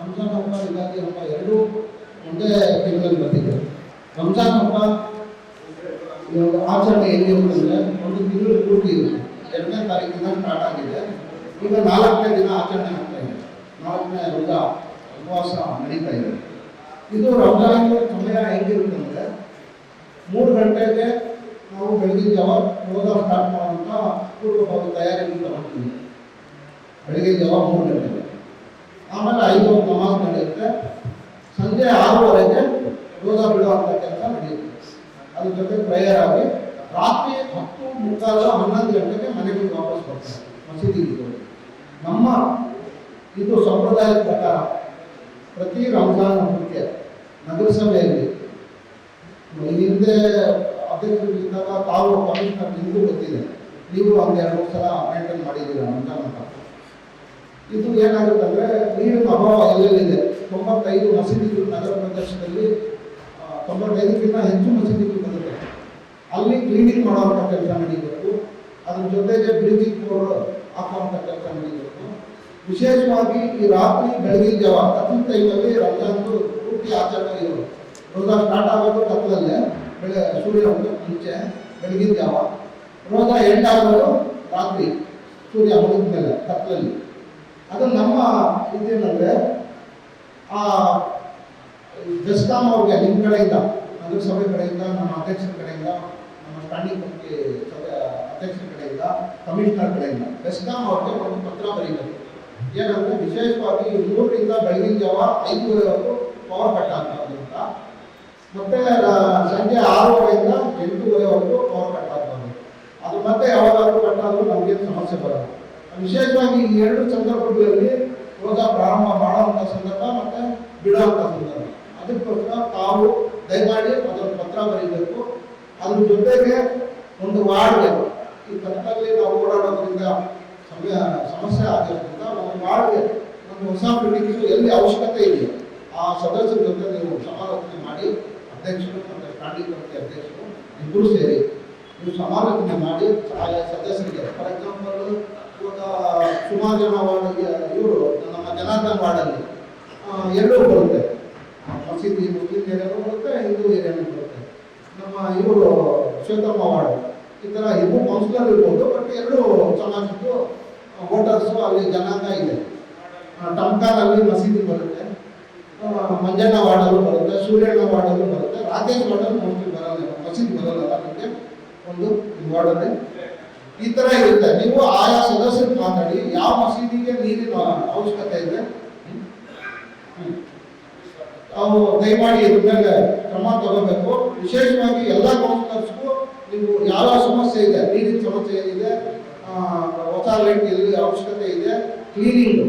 ರಂಜಾನ್ ಹಬ್ಬ ಯುಗಾದಿ ಹಬ್ಬ ಎರಡೂ ಒಂದೇ ತಿಂಗಳಲ್ಲಿ ಬರ್ತಿದೆ. ರಂಜಾನ್ ಹಬ್ಬ ಆಚರಣೆ ಎಲ್ಲಿ ಅಂತಂದ್ರೆ ಒಂದು ತಿಂಗಳು ಪೂರ್ತಿ ಇದೆ. ಎರಡನೇ ತಾರೀಕಿನ ಸ್ಟಾರ್ಟ್ ಆಗಿದೆ. ಈಗ ನಾಲ್ಕನೇ ದಿನ ಆಚರಣೆ ಆಗ್ತಾ ಇದೆ. ನಾಲ್ಕನೇ ರೋಜಾ, ಉಪವಾಸ ನಡೀತಾ ಇದೆ. ಇದು ರಂಜಾನ್ ಸಮಯ ಹೇಗಿರುತ್ತಂದ್ರೆ ಮೂರು ಗಂಟೆಗೆ ನಾವು ಬೆಳಗಿನ ಜಾವ ರೋಜಾ ಸ್ಟಾರ್ಟ್ ಮಾಡುವಂಥ ಪೂರ್ವಭಾವಿ ತಯಾರಿಯನ್ನು ತಗೊಳ್ತೀವಿ ಬೆಳಗಿನ ಜಾವ ಮೂರು ಗಂಟೆಗೆ. ಆಮೇಲೆ ಐದು ನಮಾಜ್ ನಡೆಯುತ್ತೆ. ಸಂಜೆ ಆರೂವರೆಗೆ ರೋಜಾ ಬಿಡುವಂಥ ಕೆಲಸ ನಡೆಯುತ್ತೆ. ಅದ್ರ ಜೊತೆ ಪ್ರೇಯರ್ ಆಗಿ ರಾತ್ರಿ ಹತ್ತು ಮುಕ್ಕಾಲು ಹನ್ನೊಂದು ಗಂಟೆಗೆ ಮನೆಗೆ ವಾಪಸ್ ಬರ್ತಾರೆ. ಮಸೀದಿಗೆ. ನಮ್ಮ ಇದು ಸಂಪ್ರದಾಯದ ಪ್ರಕಾರ ಪ್ರತಿ ರಂಜಾನ್ ಹಬ್ಬಕ್ಕೆ ನಗರಸಭೆಯಲ್ಲಿ ಹಿಂದೆ ಅಧ್ಯಕ್ಷರಿದ್ದಾಗ ತಾವು ಕಮಿಷನರ್ ನಿಮಗೂ ಗೊತ್ತಿದೆ. ನೀವು ಒಂದು ಎರಡು ಮೂರು ಸಲ ಅಪಾಯಿಂಟ್ಮೆಂಟ್ ಮಾಡಿದ್ದೀರಾ ರಂಜಾನ್ ಅಂತ ಇದು ಏನಾಗುತ್ತೆ ಅಂದ್ರೆ ನೀರಿನ ಅಭಾವ ಎಲ್ಲೆಲ್ಲಿದೆ ತೊಂಬತ್ತೈದು ಮಸೀದಿಗಳು ನಗರ ಪ್ರದೇಶದಲ್ಲಿ ತೊಂಬತ್ತೈದಕ್ಕಿಂತ ಹೆಚ್ಚು ಮಸೀದಿಗಳು ಬರುತ್ತೆ. ಅಲ್ಲಿ ಕ್ಲೀನಿಂಗ್ ಮಾಡುವಂಥ ಕೆಲಸ ನಡೀಬೇಕು. ಅದ್ರ ಜೊತೆಗೆ ಬ್ರೀತಿಂಗ್ ಕೋಡ್ ಹಾಕುವಂಥ ಕೆಲಸ ನಡೀಬೇಕು. ವಿಶೇಷವಾಗಿ ಈ ರಾತ್ರಿ ಬೆಳಗಿನ ಜಾವ ಕತ್ಲ ಟೈಮಲ್ಲಿ ರಂಜಾನ್ದು ಪೂರ್ತಿ ಆಚರಣೆ ಇರೋದು ರೋಜಾ ಸ್ಟಾರ್ಟ್ ಆಗೋದು ಕತ್ಲಲ್ಲೇ ಬೆಳೆ ಸೂರ್ಯ ಹುಟ್ಟೋಕ್ ಮುಂಚೆ, ಬೆಳಗಿನ ಜಾವ. ರೋಜಾ ಎಂಡ್ ಆಗೋದು ರಾತ್ರಿ, ಸೂರ್ಯ ಹೋಗಿದ್ಮೇಲೆ ಮೇಲೆ ಕತ್ಲಲ್ಲಿ ಅದು ನಮ್ಮ ಇದೇನಂದ್ರೆ, ಆ ಬೆಸ್ಕಾಂ ಅವ್ರಿಗೆ ನಿಮ್ಮ ಕಡೆಯಿಂದ, ನಗರಸಭೆ ಕಡೆಯಿಂದ, ನಮ್ಮ ಅಧ್ಯಕ್ಷರ ಕಡೆಯಿಂದ, ನಮ್ಮ ಸ್ಟ್ಯಾಂಡಿಂಗ್ ಕಮಿಟಿ ಸಭೆ ಅಧ್ಯಕ್ಷರ ಕಡೆಯಿಂದ, ಕಮಿಷನರ್ ಕಡೆಯಿಂದ ಬೆಸ್ಕಾಂ ಅವ್ರಿಗೆ ಒಂದು ಪತ್ರ ಬರೀಬೇಕು. ಏನಂದ್ರೆ ವಿಶೇಷವಾಗಿ ಮೂರರಿಂದ ಬೆಳಗಿನ ಜಾವ ಐದುವರೆವರೆಗೂ ಪವರ್ ಕಟ್ ಆಗ್ತದೆ ಅಂತ. ಮತ್ತೆ ಸಂಜೆ ಆರೂವರೆಯಿಂದ ಎಂಟೂವರೆವರೆಗೂ ಪವರ್ ಕಟ್ ಆಗ್ತದೆ ಅದು ಮತ್ತೆ ಯಾವಾಗಾದ್ರೂ ಕಟ್ ಆದ್ರೂ ನಮಗೆ ಸಮಸ್ಯೆ ಬರಲ್ಲ. ವಿಶೇಷವಾಗಿ ಈ ಎರಡು ಸಂದರ್ಭಗಳಲ್ಲಿ ಯೋಗ ಪ್ರಾರಂಭ ಮಾಡುವಂಥ ಸಂದರ್ಭ ಮತ್ತು ಬಿಡುವಂಥ ಸಂದರ್ಭ ಅದಕ್ಕೋಸ್ಕರ ತಾವು ದಯಮಾಡಿ ಅದನ್ನು ಪತ್ರ ಬರೀಬೇಕು. ಅದ್ರ ಜೊತೆಗೆ ಒಂದು ವಾರ್ಡ್ಗೆ ಈ ಪತ್ರದಲ್ಲಿ ನಾವು ಓಡಾಡೋದ್ರಿಂದ ಸಮಯ, ಸಮಸ್ಯೆ ಆಗಿರೋದ್ರಿಂದ ಒಂದು ವಾರ್ಡ್ಗೆ ಒಂದು ಹೊಸ ಪೀಡಿಗೆ ಎಲ್ಲಿ ಅವಶ್ಯಕತೆ ಇದೆ. ಆ ಸದಸ್ಯರ ಜೊತೆ ನೀವು ಸಮಾಲೋಚನೆ ಮಾಡಿ, ಅಧ್ಯಕ್ಷರು ಮತ್ತು ಸ್ಟ್ಯಾಂಡಿಂಗ್ ಕಮಿಟಿ ಅಧ್ಯಕ್ಷರು ಇಬ್ಬರು ಸೇರಿ ನೀವು ಸಮಾಲೋಚನೆ ಮಾಡಿ ಆಯಾ ಸದಸ್ಯರಿಗೆ ಫಾರ್ ಎಕ್ಸಾಂಪಲ್ ಇವಾಗ ಸುಮಾರು ಜನ ವಾರ್ಡ್ ಇವರು, ನಮ್ಮ ಜನಾರ್ದನ್ ವಾರ್ಡಲ್ಲಿ ಎರಡೂ ಬರುತ್ತೆ. ಮಸೀದಿ, ಮುಸ್ಲಿಂ ಏರಿಯಾನು ಬರುತ್ತೆ, ಹಿಂದೂ ಏರಿಯಾನು ಬರುತ್ತೆ. ನಮ್ಮ ಇವರು, ಶ್ವೇತಮ್ಮ ವಾರ್ಡ್, ಈ ಥರ ಇಬ್ಬರು ಕೌನ್ಸಿಲರ್ ಇರ್ಬೋದು ಬಟ್ ಎರಡೂ ಚೆನ್ನಾಗಿದ್ದು ವೋಟರ್ಸು ಅಲ್ಲಿ ಜನಾಂಗ ಇದೆ. ಟಮ್ಕಾನಲ್ಲಿ ಮಸೀದಿ ಬರುತ್ತೆ ಮಂಜಣ್ಣ ವಾರ್ಡಲ್ಲೂ ಬರುತ್ತೆ, ಸೂರ್ಯಣ್ಣ ವಾರ್ಡಲ್ಲೂ ಬರುತ್ತೆ, ರಾಕೇಶ್ ವಾರ್ಡಲ್ಲಿ ಮೋಸ್ಟ್ಲಿ ಬರಲ್ಲ, ಮಸೀದಿ ಬರಲ್ಲ ಅದಕ್ಕೆ ಒಂದು ವಾರ್ಡಲ್ಲಿ ಈ ತರ ಇರುತ್ತೆ. ನೀವು ಆಯಾ ಸದಸ್ಯರು ಮಾತಾಡಿ ಯಾವ ಮಸೀದಿಗೆ ನೀರಿನ ಅವಶ್ಯಕತೆ ಇದೆ? ಅವು ದಯಮಾಡಿ ಇದ್ರ ಮೇಲೆ ಕ್ರಮ ತಗೋಬೇಕು. ವಿಶೇಷವಾಗಿ ಎಲ್ಲ ಕೌನ್ಸಿಲರ್ಸ್ಗೂ ನೀವು ಯಾವ ಸಮಸ್ಯೆ ಇದೆ? ನೀರಿನ ಸಮಸ್ಯೆ ಆ, ಹೊಸ ಲೈಟ್ ಎಲ್ಲಿ ಅವಶ್ಯಕತೆ ಇದೆ. ಕ್ಲೀನಿಂಗ್